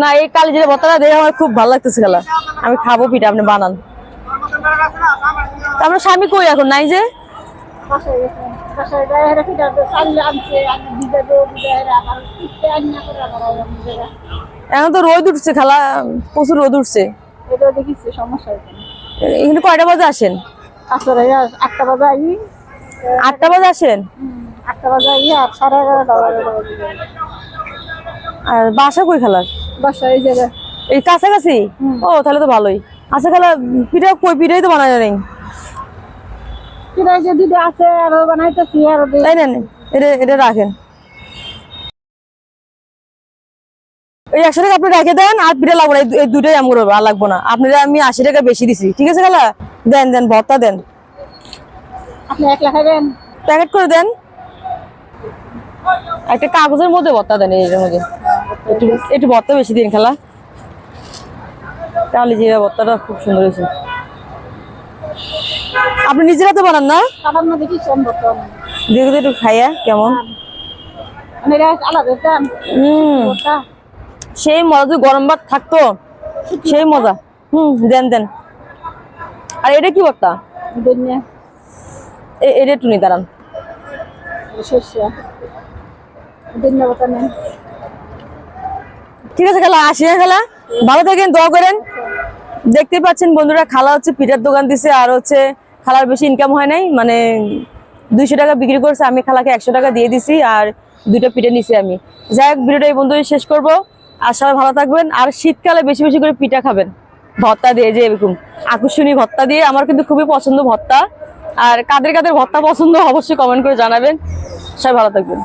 না এই কালি জিরে ভর্তাটা দেখে আমার খুব ভালো লাগতেছে খেলা। আমি খাব পিঠা আপনি বানান। আপনার স্বামী কই এখন? নাই যে? এখন তো রোদ উঠছে খালা প্রচুর রোদ উঠছে। এখানে কয়টা বাজে আসেন? আটটা বাজে আই আটটা বাজে আসেন। আটটা বাজে আই আর সাড়ে এগারোটা বাজে আর বাসা কই খেলার? বাসায় এই জায়গায়। এই কাছাকাছি? ও তাহলে তো ভালোই। আচ্ছা খালা পিঠা কই পিঠাই তো বানায় নেই? ফিরা যে দিদি আছে আরও বানাইতেছি আরও তাই নেন এটা এটা রাখেন। এই একশো টাকা আপনি রেখে দেন আর পিঠা লাগবো না এই এই দুটোই আমার আর লাগবো না। আপনারা আমি আশি টাকা বেশি দিছি ঠিক আছে খালা? দেন দেন ভর্তা দেন। আপনি একলা খাবেন? প্যাকেট করে দেন। একটা কাগজের মধ্যে ভর্তা দেন এর মধ্যে। একটু একটু বেশি দিন খেলা। তাহলে জিরা ভর্তাটা খুব সুন্দর হয়েছে। আপনি নিজেরা তো বানান না? দেখে একটু খাইয়া কেমন? হুম। ওটা সেই মজা যদি গরম ভাত থাকতো সেই মজা। হুম দেন দেন। আর এটা কি দুনিয়া এটা একটু নি দাঁড়ান নেন ঠিক আছে খালা, আসি হ্যাঁ খালা। ভালো থাকেন, দোয়া করেন। দেখতে পাচ্ছেন বন্ধুরা, খালা হচ্ছে পিঠার দোকান দিছে, আর হচ্ছে খালার বেশি ইনকাম হয় নাই মানে দুইশো টাকা বিক্রি করছে, আমি খালাকে একশো টাকা দিয়ে দিছি, আর দুইটা পিঠা নিছি আমি। যাই হোক, ভিডিওটা এই বন্ধু শেষ করব। আর সবাই ভালো থাকবেন, আর শীতকালে বেশি বেশি করে পিঠা খাবেন। ভত্তা দিয়ে যে এরকম, আকর্ষণীয় ভত্তা দিয়ে, আমার কিন্তু খুবই পছন্দ ভত্তা আর কাদের কাদের ভত্তা পছন্দ, অবশ্যই কমেন্ট করে জানাবেন। সবাই ভালো থাকবেন।